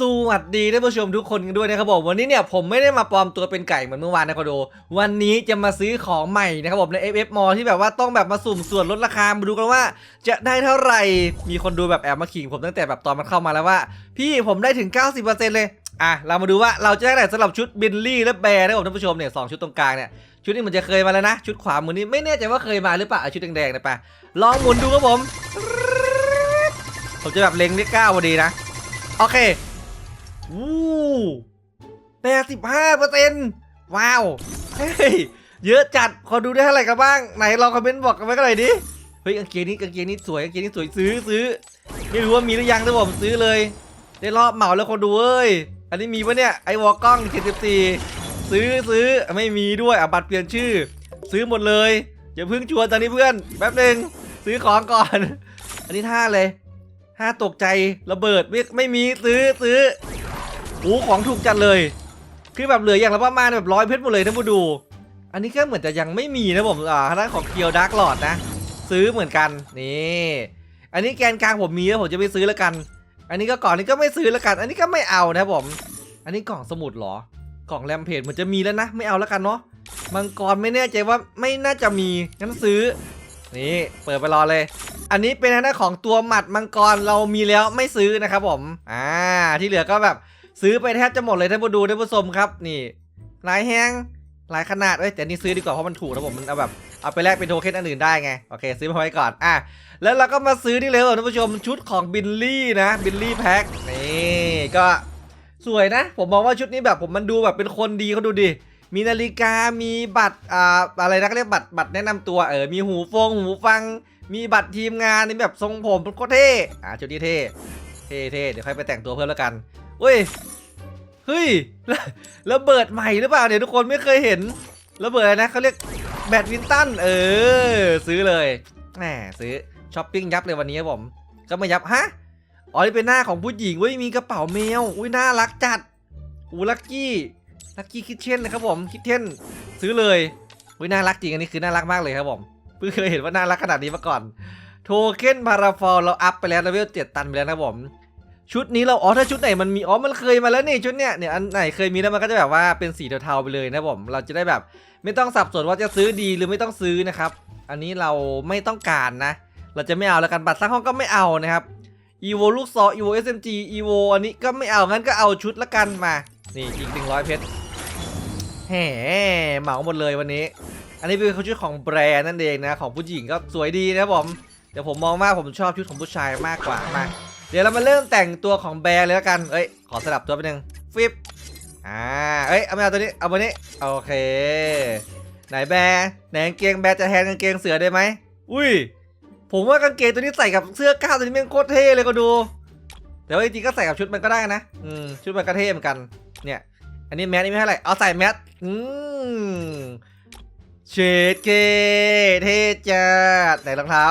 สวัสดีท่านผู้ชมทุกคนกันด้วยนะครับผมวันนี้เนี่ยผมไม่ได้มาปลอมตัวเป็นไก่เหมือนเมื่อวานนะคอโดวันนี้จะมาซื้อของใหม่นะครับผมใน FF m ที่แบบว่าต้องแบบมาสุ่มส่วนลดราคามาดูกันว่า จะได้เท่าไหร่มีคนดูแบบแอบมาขิงผมตั้งแต่แบบตอนมันเข้ามาแล้วว่า พี่ผมได้ถึง 90%เลยอะเรามาดูว่าเราจะได้ไหร่สำหรับชุดบิลลี่และแบร์นะครับผมท่านผู้ชมเนี่ยสองชุดตรงกลางเนี่ยชุดนี้มันจะเคยมาแล้วนะ ชุดขวามือนี้ไม่แน่ใจว่าเคยมาหรือเปล่าชุดแดงๆนะปะลองหมุนดูครับผม ผมจะแบบเล็งเลขเก้าพอดีนะโอเค วู้แปดสิบห้าเปอร์เซ็นต์ว้าว เฮ้ย เยอะจัด ขอดูได้เท่าไหร่กันบ้าง ไหนลองคอมเมนต์บอกกันไว้กันหน่อยดิ เฮ้ยกางเกงนี้กางเกงนี้สวยกางเกงนี้สวยซื้อซื้อ ไม่รู้ว่ามีหรือยังแต่ผมซื้อเลย ได้รอบเหมาแล้วคนดูเอ้ย อันนี้มีปะเนี่ย ไอวอลกล้อง74ซื้อซื้อ ไม่มีด้วยอะบัตรเปลี่ยนชื่อ ซื้อหมดเลย อย่าเพิ่งชวนตอนนี้เพื่อน แป๊บหนึ่งซื้อของก่อน อันนี้ท่าเลยท่าตกใจระเบิดไม่ไม่มีซื้อซื้อ โอ้ของถูกจัดเลย คือแบบเหลืออย่างละประมาณแบบร้อยเพชรหมดเลยท่านผู้ดู อันนี้ก็เหมือนจะยังไม่มีนะผมอ่าทางด้านของเคียวดักหลอดนะ ซื้อเหมือนกันนี่อันนี้แกนกลางผมมีแล้วผมจะไปซื้อแล้วกัน อันนี้ก็ก่อนนี้ก็ไม่ซื้อแล้วกัน อันนี้ก็ไม่เอานะผม อันนี้กล่องสมุดเหรอกล่องแรมเพจเหมือนจะมีแล้วนะ ไม่เอาแล้วกันเนาะมังกรไม่แน่ใจว่าไม่น่าจะมีงั้นซื้อนี่เปิดไปรอเลย อันนี้เป็นทางด้าของตัวหมัดมังกรเรามีแล้วไม่ซื้อนะครับผม อ่า ที่เหลือก็แบบ ซื้อไปแทบจะหมดเลยท่านผู้ดูท่านผู้ชมครับนี่ลายแห้งลายขนาดเอ้ยแต่นี่ซื้อดีกว่าเพราะมันถูกนะผมมันเอาแบบเอาไปแลกเป็นโทเค็นอันอื่นได้ไงโอเค ซื้อมาไว้ก่อนอะแล้วเราก็มาซื้อนี่เลยท่านผู้ชมชุดของบิลลี่นะบิลลี่แพ็คนี่ก็สวยนะ ผมมองว่าชุดนี้แบบผมมันดูแบบเป็นคนดีเขาดูดิมีนาฬิกา มีบัตรอ่าอะไรนะเขาเรียกบัตรบัตรแนะนำตัวเออ มีหูฟงหูฟัง มีบัตรทีมงานนี่แบบทรงผมโคตรเท่อะชุดนี้เท่ เท่เท่เดี๋ยวค่อยไปแต่งตัวเพิ่มแล้วกัน เว้ยเฮ้ยระเบิดใหม่หรือเปล่าเนี่ยทุกคนไม่เคยเห็นระเบิดนะเขาเรียกแบดมินตันเออ ซื้อเลยแหมซื้อช้อปปิ้งยับเลยวันนี้ครับผมก็ไม่ยับฮะอ๋อนี่เป็นหน้าของผู้หญิงเว้ยมีกระเป๋าแมวอุ้ยน่ารักจัดอูลักกี้ลักกี้คิทเช่นนะครับผมคิทเช่นซื้อเลยอุ้ยน่ารักจริงอันนี้คือน่ารักมากเลยครับผมเพิ่งเคยเห็นว่าน่ารักขนาดนี้มาก่อน โทเค็นพาราฟอลเราอัพไปแล้วเลเวลเจ็ดตันไปแล้วนะผม ชุดนี้เราอ๋อถ้าชุดไหนมันมีอ๋อมันเคยมาแล้วนี่ชุดเนี้ยเนี่ยอันไหนเคยมีแล้วมันก็จะแบบว่าเป็นสีเทาๆไปเลยนะผมเราจะได้แบบ ไม่ต้องสับสนว่าจะซื้อดีหรือไม่ต้องซื้อนะครับ อันนี้เราไม่ต้องการนะ เราจะไม่เอาแล้วกันบัตรสร้างห้องก็ไม่เอานะครับ evo ลูกซอ evo smg evo อันนี้ก็ไม่เอางั้นก็เอาชุดละกันมา นี่อีก100เพชรแหมเหมาหมดเลยวันนี้ อันนี้เป็นชุดของแบรนด์นั่นเองนะ ของผู้หญิงก็สวยดีนะครับผมแต่ผมมองว่าผมชอบชุดของผู้ชายมากกว่ามา เดี๋ยวเรามาเริ่มแต่งตัวของแบร์เลยแล้วกัน เอ้ย ขอสลับตัวไปหนึ่งฟิปอ่า เอ้ย เอาไม่เอาตัวนี้ เอาตัวนี้ โอเค ไหนแบร์ไหนกางเกงแบร์จะแทนกางเกงเสือได้ไหม อุ้ย ผมว่ากางเกงตัวนี้ใส่กับเสื้อกล้ามตัวนี้ม่งโคตรเท่เลยก็ดู แต่ว่าจริงๆก็ใส่กับชุดมันก็ได้นะ อืม ชุดมันก็เท่เหมือนกัน เนี่ย อันนี้แมสนี่ไม่เท่าไหร่ เอาใส่แมส อืมเชดเกเท่จัดไหนรองเท้า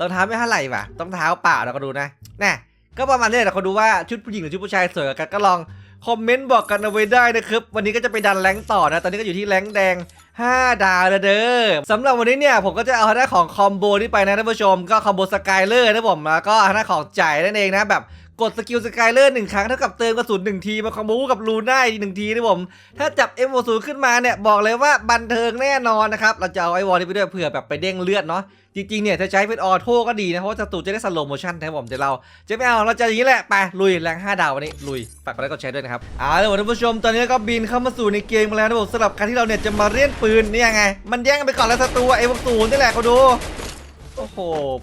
รองเท้าไม่เท่าไหร่ว่ะต้องเท้าเปล่าเราก็ดูนะแน่ก็ประมาณนี้แหละเขาดูว่าชุดผู้หญิงหรือชุดผู้ชายสวยกว่ากันก็ลองคอมเมนต์บอกกันเอาไว้ได้นะครับวันนี้ก็จะไปดันแรงต่อนะ ตอนนี้ก็อยู่ที่แรงแดง 5 ดาวเด้อสำหรับวันนี้เนี่ยผมก็จะเอาหน้าของคอมโบนี้ไปนะท่านผู้ชมก็คอมโบสกายเลอร์นะผมแล้วก็หน้าของจ่ายนั่นเองนะแบบ กดสกิลสกายเลอร์หนึ่งครั้งเท่ากับเติมกระสุนหนึ่งทีมาคอมโบกับลูน่าอีกหนึ่งทีนะผม ถ้าจับ m อ0ขึ้นมาเนี่ย บอกเลยว่าบันเทิงแน่นอนนะครับ เราจะเอาไอวอลนี้ไปด้วยเผื่อแบบไปเด้งเลือดเนาะจริงๆเนี่ยถ้าใช้เป็นออโต้ก็ดีนะ เพราะว่าศัตรูจะได้สโลโมชั่นนะครับผมแต่เรา จะไม่เอาเราจะอย่างนี้แหละ ไป ลุยแรง5ดาววันนี้ ลุยฝากกดไลค์กดแชร์ด้วยนะครับเอาละท่านผู้ชมตอนนี้ก็บินเข้ามาสู่ในเกมแล้วนะผมสำหรับการที่เราเนี่ยจะมาเล่นปืนนี่ยังไง มันแย่งกันไปก่อนแล้วศัตรูไอ้พวกศูนย์นี่แหละเขาดูโอ้โห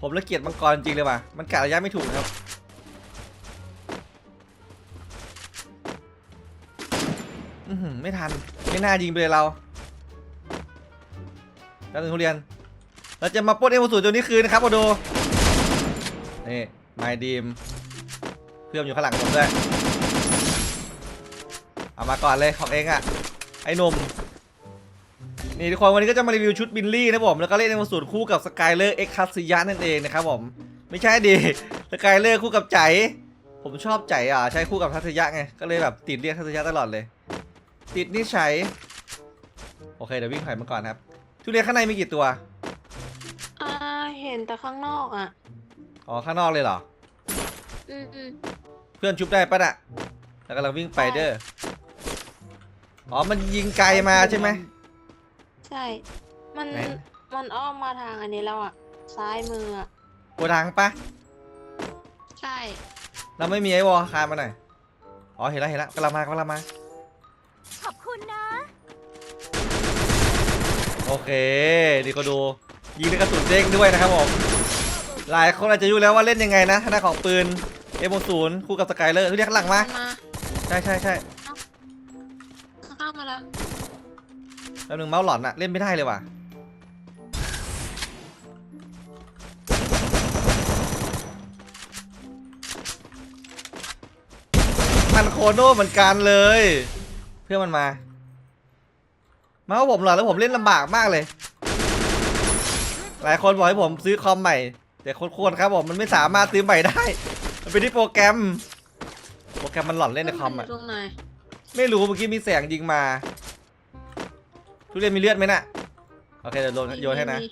ผมละเกียดมังกรจริงเลยว่ะมันกะระยะไม่ถูกครับ อือหือไม่ทัน ไม่น่ายิงไปเลยเราแล้วหนึ่งทุเรียน เราจะมาปล้นเอ็มสูตรตัวนี้คืนนะครับมาดู นี่ไมดีม เพื่อนอยู่ข้างหลังผมด้วย เอามาก่อนเลยของเองอะไอ้หนุ่ม นี่ทุกคนวันนี้ก็จะมารีวิวชุดบินลี่นะผม แล้วก็เล่นเอ็มสูตรคู่กับสกายเลอร์เอ็กคัสซิยะนั่นเองนะครับผม ไม่ใช่ดิ สกายเลอร์คู่กับใจ ผมชอบใจอะ ใช้คู่กับทัศยะไง ก็เลยแบบติดเรียกทัศยะตลอดเลย ติดนิสัยโอเคเดี๋ยววิ่งผ่านมาก่อนครับ ทุเรียนข้างในมีกี่ตัว อ่าเห็นแต่ข้างนอกอะ อ๋อ ข้างนอกเลยเหรอ อืมอืมเพื่อนชุบได้ปะน่ะแล้วกำลังวิ่งไปเด้อ อ๋อ มันยิงไกลมาใช่ไหม ใช่ มันไหน มันอ้อมมาทางอันนี้แล้วอะ ซ้ายมืออะ โกดังปะใช่ เราไม่มีไอ้วอลคานมาหน่อย อ๋อ เห็นแล้วเห็นแล้วกำลังมากำลังมา โอเคดีก็ดูยิงด้วยกระสุนเด้งด้วยนะครับผมหลายคนอาจจะรู้แล้วว่าเล่นยังไงนะทางด้านของปืนเอโมศูนย์คู่กับสกายเลอร์เรียกข้างหลังมามาใช่ใช่ใช่ข้ามมาแล้วแล้วหนึ่งเมาส์หลอนอะเล่นไม่ได้เลยว่ะมันโคโน่เหมือนกันเลย เพื่อนมันมา มาว่าผมหลอนแล้วผมเล่นลำบากมากเลย หลายคนบอกให้ผมซื้อคอมใหม่ แต่ควรๆครับผมมันไม่สามารถซื้อใหม่ได้มันเป็นที่โปรแกรม โปรแกรมมันหลอนเล่นในคอมมัอะยู่ตรงไหนไม่รู้เมื่อกี้มีแสงยิงมา ทุเรียนมีเลือดไหมน่ะ โอเคเดี๋ยวโยนโยนให้นะมี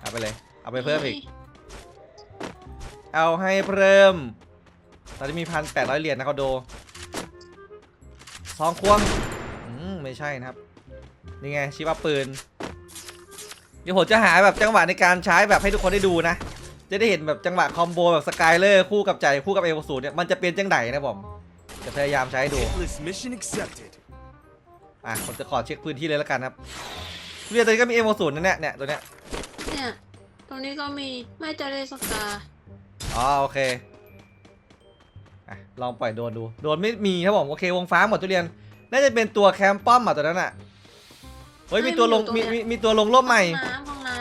เอาไปเลย เอาไปเพิ่มอีก เอาให้เพิ่ม ตอนนี้มีพันแปดร้อยเหรียญนะเขาโดซองควงอืมไม่ใช่นะครับ นี่ไงชีวปืน เดี๋ยวผมจะหาแบบจังหวะในการใช้แบบให้ทุกคนได้ดูนะ จะได้เห็นแบบจังหวะคอมโบแบบสกายเลอร์คู่กับใจคู่กับเอวสูเนี่ยมันจะเป็นจังไหนนะผมจะพยายามใช้ให้ดู Hitless mission accepted. อะผมจะขอเช็คพื้นที่เลยแล้วกันครับทุเรียนตัวนี้ก็มีเอโมศูนย์นะเนี่ยเนี่ยตัวเนี้ยเนี่ยตรงนี้ก็มีไม่เจอเลยสกาอ๋อโอเคอะลองปล่อยโดนดูโดนไม่มีครับผมโอเควงฟ้าหมดทุเรียนน่าจะเป็นตัวแคมป้อมอะตัวนั้นอะ เฮ้ยมีตัวลงมีมีมีตัวลงร่มใหม่ห้องน้ำห้องน้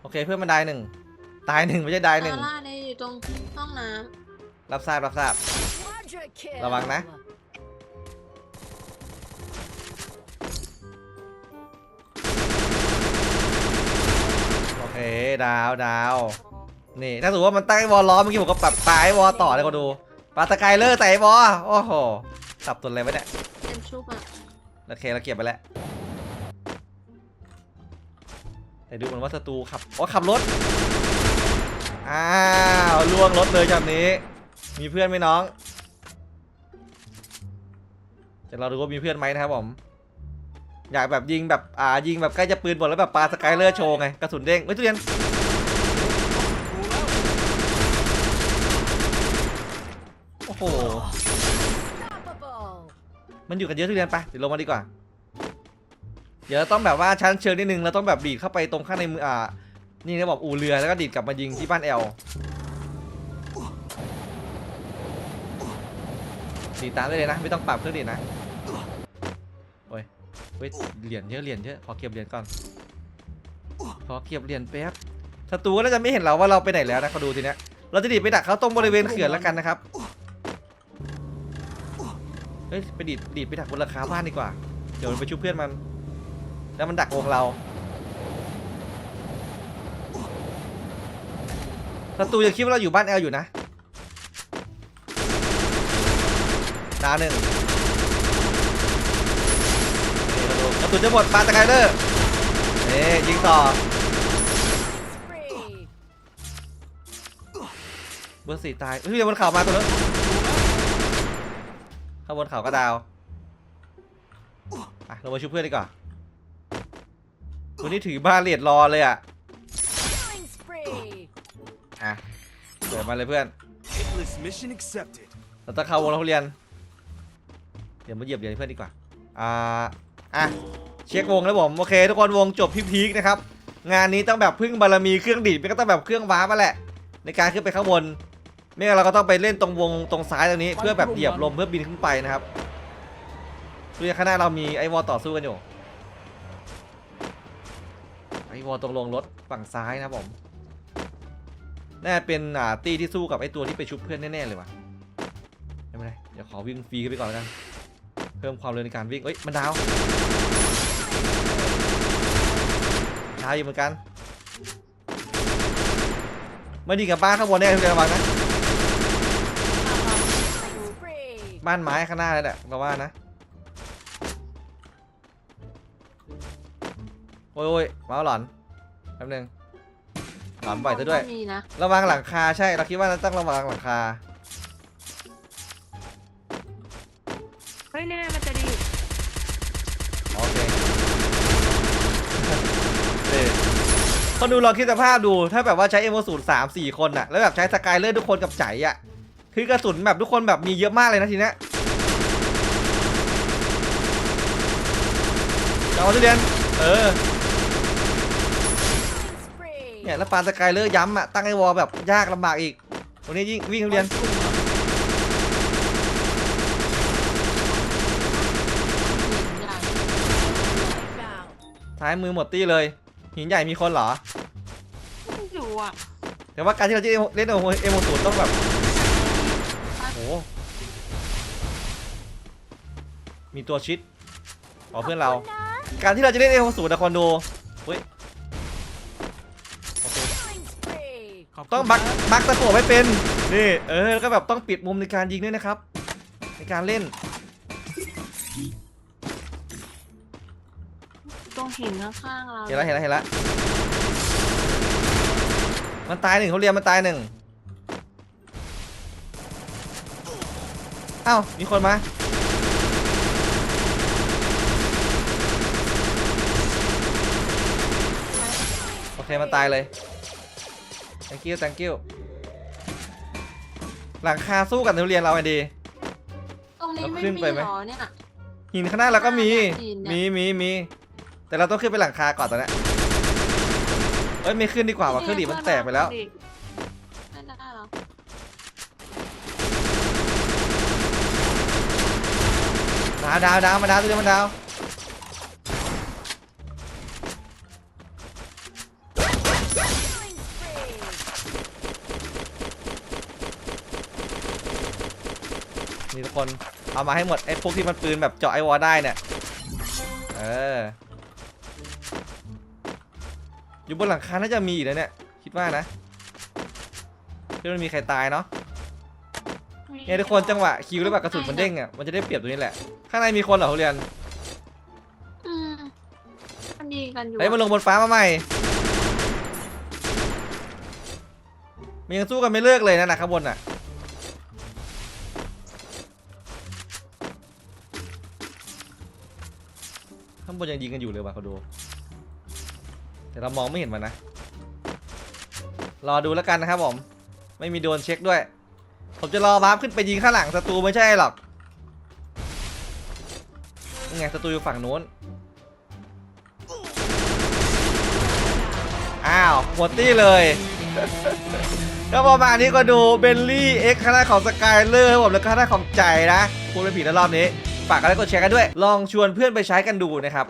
โอเคเพื่อนมันได้หนึ่งตายหนึ่งไม่ใช่ได้ำหนึ่งซาร่าเนี่ยอยู่ตรงห้องน้รับทราบรับทราบ Quadra kill ระวังนะ โอเคดาวดาว นี่ถ้าสมมติว่ามันตั้งไอ้วอลล้อมเมื่อกี้ผมก็ปรับปลายไอ้วอลต่อเลยก็ดูปาสกายเลอร์ใส่ไอ้วอลโอ้โหสับตุนอะไรวะเนี่ยเป็นชุบอะโอเคเราเก็บไปแล้วแต่ดูเหมือนว่าศัตรูขับอ๋อขับรถอ้าวล่วงรถเลยจากนี้ มีเพื่อนไหมน้องจะเราดูว่ามีเพื่อนไหมนะครับผมอยากแบบยิงแบบอ่ายิงแบบใกล้จะปืนหมดแล้วแบบปาสกายเลอร์โชว์ไงกระสุนเด้งเฮ้ยทุเรียน อ้โห Unstoppable มันอยู่กันเยอะทุเรียนไปเดี๋ยวลงมาดีกว่า เดี๋ยวเราต้องแบบว่าชั้นเชิงนิดนึงเราต้องแบบดีดเข้าไปตรงข้างในมืออ่า นี่นะบอกอู่เรือแล้วก็ดีดกลับมายิงที่บ้านแอลดีดตามได้เลยนะ ไม่ต้องปรับเครื่องดีดนะโอ้ยเฮ้ยเหรียญเยอะเหรียญเยอะขอเก็บเหรียญก่อนขอเก็บเหรียญแป๊บศัตรูก็น่าจะไม่เห็นเราว่าเราไปไหนแล้วนะเขาดูทีเนี้ยเราจะดีดไปดักเขาตรงบริเวณเขื่อนแล้วกันนะครับ เฮ้ยไปดีดดีดไปดักบนราคาบ้านดีกว่า เดี๋ยวมันไปชุบเพื่อนมัน แล้วมันดักวงเราศัตรูยังคิดว่าเราอยู่บ้านแอลอยู่นะดาวหนึ่งนี่กระสุนจะหมดปาตะไคร้เดอร์นี่ยิงต่อ spree เบอร์สี่ตายเฮ้ยเดี๋ยวบนเขามาตัวนึง ข้างบนเขาก็ดาวเรามาช่วยเพื่อนดีกว่าตัวนี้ถือบ้าเลียดรอเลยอะอะเปิดมาเลยเพื่อน เราต้องเข้าวงแล้วเรียน เดี๋ยวมาเหยียบเหรียญเพื่อนดีกว่า อ่า อะ เช็ควงแล้วผม โอเค ทุกคนวงจบพีพีคนะครับ งานนี้ต้องแบบพึ่งบารมีเครื่องดีดไม่ก็ต้องแบบเครื่องว้ามาแหละ ในการขึ้นไปข้างบน ไม่งั้นเราก็ต้องไปเล่นตรงวงตรงซ้ายตรงนี้ เพื่อแบบเหยียบลมเพื่อบินขึ้นไปนะครับดูอย่างข้างหน้าเรามีไอวอลต่อสู้กันอยู่ไอวอลตรงลงรถฝั่งซ้ายนะครับผมน่าจะเป็นอ่าตีที่สู้กับไอตัวที่ไปชุบเพื่อนแน่ๆเลยว่ะไม่เป็นไรเดี๋ยวขอวิ่งฟรีขึ้นไปก่อนแล้วกันเพิ่มความเร็วในการวิ่งเอ้ยมันดาวดาวอยู่เหมือนกันไม่ดีกับบ้านข้างบนแน่ทุกคนระวังนะ บ้านไม้ข้างหน้าแล้วแหละเราว่านะ โอ้ยโอ้ยมาหลอนป๊บนึงหลอนบ่อยซะด้วยก็มีนะระวังหลังคาใช่ เราคิดว่าเราต้องระวังหลังคา เฮ้ยเนี่ยมันจะดีโอเคนี่คนดูลองคิดสภาพดู ถ้าแบบว่าใช้เอโมสูตรสามสี่คนอะแล้วแบบใช้สกายเลอร์ทุกคนกับใจอะ คือกระสุนแบบทุกคนแบบมีเยอะมากเลยนะทีเนี้ยจะเอาทุเรียน เออ Killing spree. เนี่ยแล้วปาสกายเลอร์ย้ำอะตั้งไอ้วอลแบบยากลำบากอีกวันนี้ยิ่งวิ่งทุเรียนใหญ่ Bound. ท้ายมือหมดตี้เลย หินใหญ่มีคนเหรอ ไม่รู้อะ แต่ว่าการที่เราจะเล่นเอโมสูตรต้องแบบ มีตัวชิดอ๋อเพื่อนเรา การที่เราจะเล่นเอโมสูตรนะคอนโดเฮ้ยโอเค Killing spree. ต้องบักบักตะโกบให้เป็นนี่เออแล้วก็แบบต้องปิดมุมในการยิงด้วยนะครับ ในการเล่นตรงหินข้างๆเราเห็นแล้วเห็นแล้วเห็นแล้วมันตายหนึ่งเขาเรียนมันตายหนึ่งเอ้ามีคนมา โอเค มันตายเลย thank you thank you หลังคาสู้กับทุเรียนเราไงดี ตรงนี้ไม่เราขึ้นมีไปไหมหรอเนี่ย หินข้างหน้าเราก็มีหินเนี่ยมีมีมี แต่เราต้องขึ้นไปหลังคาก่อนตอนนี้เอ้ยไม่ขึ้นดีกว่าว่ะเครื่องดีดมันแตกไปแล้วไม่ได้หรอดาวดาวดาวมาดาวตัวเดียวมาดาว ทุกคน เอามาให้หมดไอ้พวกที่มันปืนแบบเจาะไอวอลได้เนี่ย เออ อยู่บนหลังคาน่าจะมีอีกนะเนี่ย คิดว่านะที่มันมีใครตายเนาะเนี่ยทุกคนจังหวะคิวแล้วแบบกระสุนมันเด้งอะ มันจะได้เปรียบตรงนี้แหละ ข้างในมีคนเหรอเขาเรียนอืมมันดีกันอยู่เฮ้ยมันลงบนฟ้ามาใหม่ มันยังสู้กันไม่เลิกเลยนะนะข้างบนอะางบนยังยิงกันอยู่เลยว่ะเขาดู แต่เรามองไม่เห็นมันนะ รอดูแล้วกันนะครับผม ไม่มีโดนเช็คด้วย ผมจะรอวาร์ปขึ้นไปยิงข้างหลังศัตรูไม่ใช่หรอกนี่ไงศัตรูอยู่ฝั่งนู้น อ้าวหมดตี้เลยก็ประมาณนี้ก็ดูเบลลี่เอ็กคณะของสกายเลอร์ครับผมแล้วก็คณะของใจนะพูดไม่ผิดนรอบนี้ ฝากกันแล้วกดแชร์กันด้วย ลองชวนเพื่อนไปใช้กันดูนะครับ